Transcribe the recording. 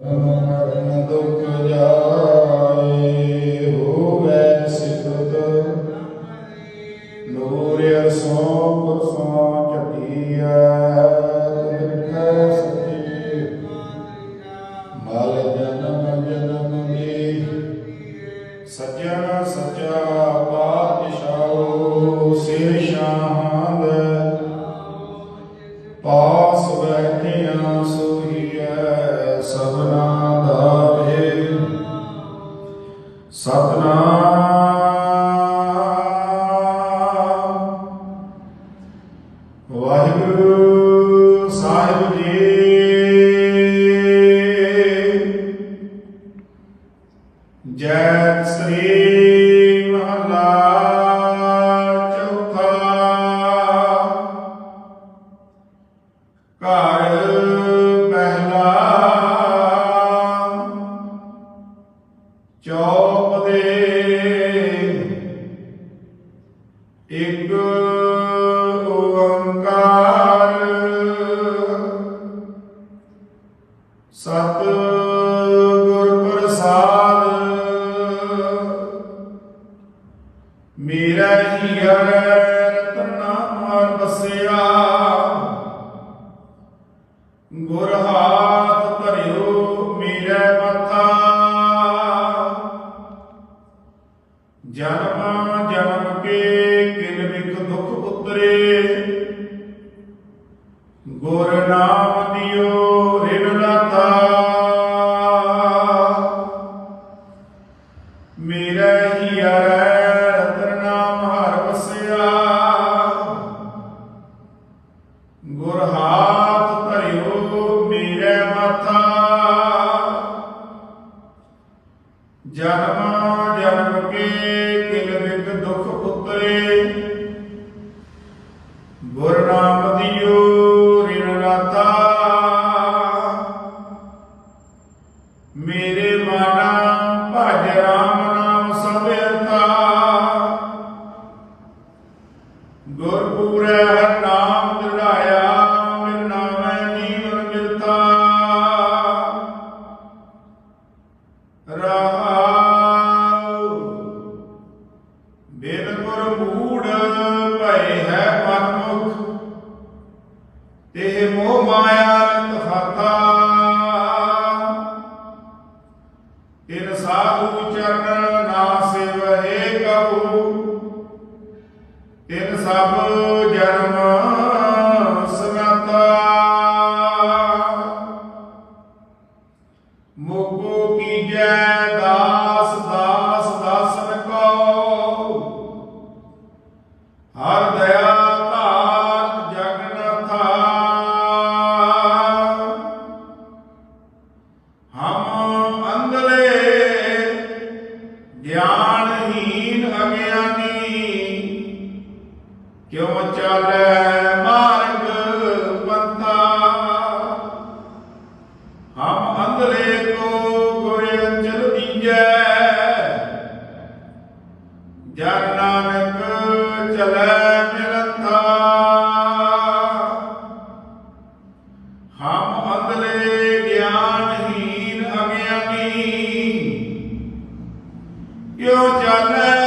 ਮਰਨ ਦੁਖ ਜਾਏ, ਹੋਵੇ ਸਿਫਤ ਨੂਰ ਅਰਸੋਂ ਪਰਸੋਂ ਚਟੀਐ ਮਲ ਜਨਮ ਜਨਮ ਦੀ ਸੱਜਣ ਸੱਚਾ ਸਤਨਾਮ। ਵਾਹਿਗੁਰੂ ਸਾਹਿਬ ਜੀ। ਜੈ ਸ੍ਰੀ ਮਹਲਾ ਚੌਥਾ। ਘਰ ਚੌਪ ਦੇ ਇੱਕ ਓੰਕਾਰ। ਸਤ ਗੁਰ ਪ੍ਰਸਾਦ ਮੇਰਾ ਹੀਰ ਰਤਨਾ ਮਰ ਬਸਿਆ ਗੁਰ ਹਾਥ ਜਨਮ ਜਨਮ ਕੇ ਕਿਨ ਵਿਕ ਦੁਖ ਉਤਰੇ ਗੁਰ ਨਾਮ ਦਿਓ ਰਿਨ ਲਾਤਾ। ਮੇਰਾ ਹੀਰ ਰਤਨ ਨਾਮ ਹਰ ਵਸਿਆ। ਗੁਰ ਹਾਥ ਧਰਿਓ ਮੇਰੇ ਮਾਥਾ। ਜਨਮ ਉਤਰੇ ਗੁਰ ਨਾਮ ਦਿਓ ਰਿਣ ਰਾਤਾ ਮੇਰੇ ਮਨ ਭਜ ਰਾਮ ਨਾਮ ਸਭਿਅਤਾ। ਗੁਰਪੂਰੈ ਭਏ ਹੈ ਮਨਮੁਖ। ਤੇ ਮੋਹ ਮਾਇਆ ਨਿਤ ਤਿਨ ਸਾਧੂ ਚਰਨ ਨਾ ਸੇਵਹਿ ਕਬੂ। ਤਿਨ ਸਭ ਜਨਮ ਸਮਤਾ ਮੁਕੋ ਕੀਜੈ ਹਮ ਅੰਧਲੇ ਗਿਆਨਹੀਨ ਅਗਿਆਨੀ। ਕਿਉ ਚਾਲੈ